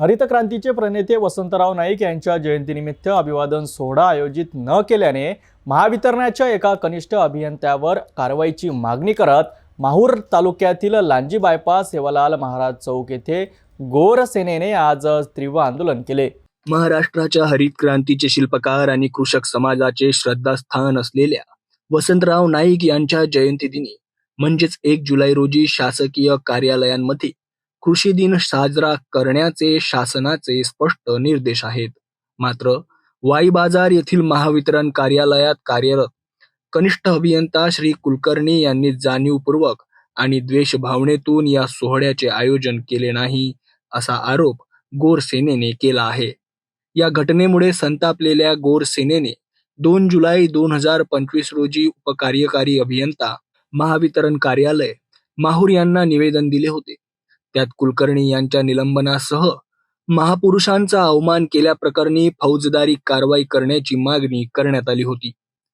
हरित क्रांतीचे प्रणेते वसंतराव नाईक यांच्या जयंतीनिमित्त अभिवादन सोहळा आयोजित न केल्याने महावितरणाच्या एका कनिष्ठ अभियंत्यावर कारवाईची मागणी करत माहूर तालुक्यातील लांजी बायपास सेवालाल महाराज चौक येथे गोर सेनेने आज तीव्र आंदोलन केले. महाराष्ट्राच्या हरित क्रांतीचे शिल्पकार आणि कृषक समाजाचे श्रद्धास्थान असलेल्या वसंतराव नाईक यांच्या जयंतीदिनी म्हणजेच एक जुलै रोजी शासकीय कार्यालयांमध्ये कृषी दिन साजरा करण्याचे शासनाचे स्पष्ट निर्देश आहेत. मात्र वाई बाजार येथील महावितरण कार्यालयात कार्यरत कनिष्ठ अभियंता श्री कुलकर्णी यांनी जाणीवपूर्वक आणि द्वेष भावनेतून या सोहळ्याचे आयोजन केले नाही असा आरोप गोरसेनेने केला आहे. या घटनेमुळे संतापलेल्या गोरसेनेने दोन जुलै दोन हजार पंचवीस रोजी उपकार्यकारी अभियंता महावितरण कार्यालय माहूर यांना निवेदन दिले होते. त्यात कुलकर्णी यांच्या निलंबनासह महापुरुषांचा अवमान केल्याप्रकरणी फौजदारी कारवाई करण्याची मागणी करण्यात आली होती.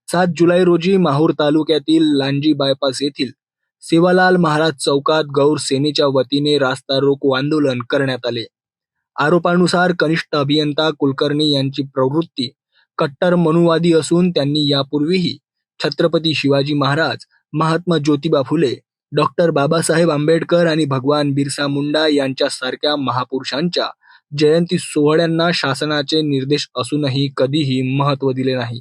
सात जुलै रोजी माहूर तालुक्यातील लांजी बायपास येथील सेवालाल महाराज चौकात गौर सेनेच्या वतीने रास्ता रोको आंदोलन करण्यात आले. आरोपानुसार कनिष्ठ अभियंता कुलकर्णी यांची प्रवृत्ती कट्टर मनुवादी असून त्यांनी यापूर्वीही छत्रपती शिवाजी महाराज महात्मा ज्योतिबा फुले डॉक्टर बाबासाहेब आंबेडकर आणि भगवान बिरसा मुंडा यांच्यासारख्या महापुरुषांच्या जयंती सोहळ्यांना शासनाचे निर्देश असूनही कधीही महत्त्व दिले नाही.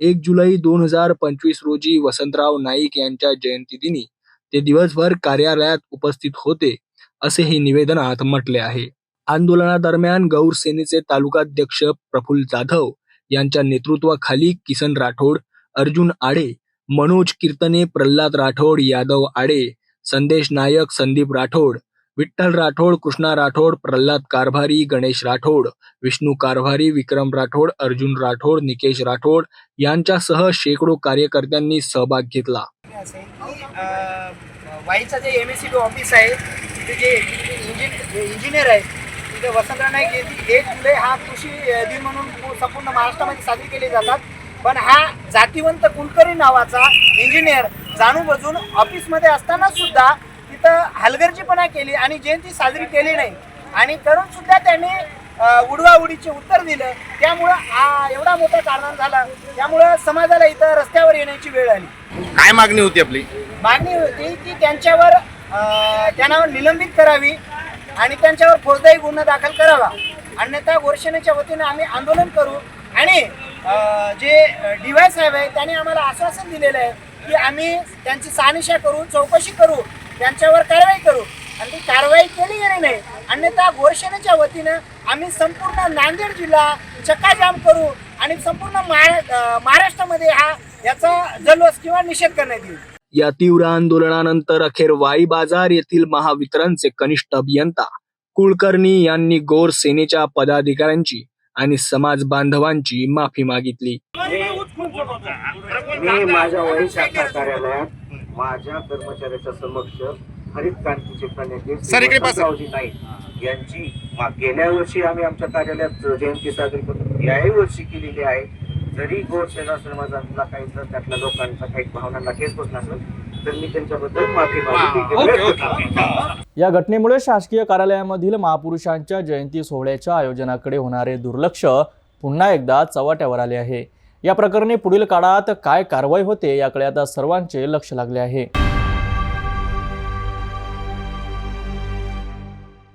एक जुलै दोन हजार पंचवीस रोजी वसंतराव नाईक यांच्या जयंतीदिनी ते दिवसभर कार्यालयात उपस्थित होते असेही निवेदनात म्हटले आहे. आंदोलनादरम्यान गौर सेनेचे तालुकाध्यक्ष प्रफुल्ल जाधव यांच्या नेतृत्वाखाली किसन राठोड अर्जुन आडे मनोज कीर्तने प्रल्हाद राठोड यादव आडे संदेश नायक संदीप राठोड विठ्ठल राठोड कृष्णा राठोड प्रल्हाद कारभारी गणेश राठोड विष्णू कारभारी विक्रम राठोड अर्जुन राठोड निकेश राठोड यांच्यासह शेकडो कार्यकर्त्यांनी सहभाग घेतला. वाईचा जे एम एस सी ऑफिस आहे तिथे जे इंजिन इंजिनियर आहे तिथे वसंतराव नाईक येथील एक जुलै हा कृषी दिन म्हणून संपूर्ण महाराष्ट्रामध्ये साजरी केले जातात. पण हा जातीवंत कुलकर्णी नावाचा इंजिनियर जाणून बजून ऑफिसमध्ये असताना सुद्धा तिथं हलगर्जीपणा केली आणि जयंती साजरी केली नाही. आणि तरुण सुद्धा त्यांनी उडवाउडीचे उत्तर दिलं. त्यामुळं एवढा मोठा कारणाम झाला. त्यामुळं समाजाला इथं रस्त्यावर येण्याची वेळ आली. काय मागणी होती आपली? मागणी होती की त्यांच्यावर अं, त्यांना निलंबित करावी आणि त्यांच्यावर फौजदारी गुन्हा दाखल करावा. अन्यथा गोरशेनेच्या वतीने आम्ही आंदोलन करू आणि जे डी वाय साहेब आहे त्यांनी आम्हाला आश्वासन दिलेलं आहे की आम्ही त्यांची सानिशा करू चौकशी करू त्यांच्यावर कारवाई करू. आणि ती कारवाई केली गेली नाही अन्यथा गोरशेनेच्या वतीनं आम्ही संपूर्ण नांदेड जिल्हा चक्काजाम करू आणि संपूर्ण महारा महाराष्ट्रामध्ये हा याचा जल्लोष किंवा निषेध करण्यात येईल. या तीव्र आंदोलनानंतर अखेर वाई बाजार येथील महावितरणचे कनिष्ठ अभियंता कुलकर्णी यांनी गोर सेनेच्या पदाधिकाऱ्यांची आणि समाज बांधवांची माफी मागितली. मी माझ्या वही शाखा कार्यालयात माझ्या कर्मचाऱ्याच्या समक्ष हरित क्रांतीचे प्रणेते नाईक यांची गेल्या वर्षी आम्ही आमच्या कार्यालयात जयंती साजरी करतो याही वर्षी केलेली आहे. जरी गोरसेना समाजातला काही जर त्यातल्या लोकांचा काही भावनांना ठेस बसला असेल तर मी त्यांच्याबद्दल माफी मागितली ओके, व्यक्त ओके. करतो. या घटनेमुळे शासकीय कार्यालयामधील महापुरुषांच्या जयंती सोहळ्याच्या आयोजनाकडे होणारे दुर्लक्ष पुन्हा एकदा चव्हाट्यावर आले आहे या प्रकरणी पुढील काळात काय कारवाई होते याकडे आता सर्वांचे लक्ष लागले आहे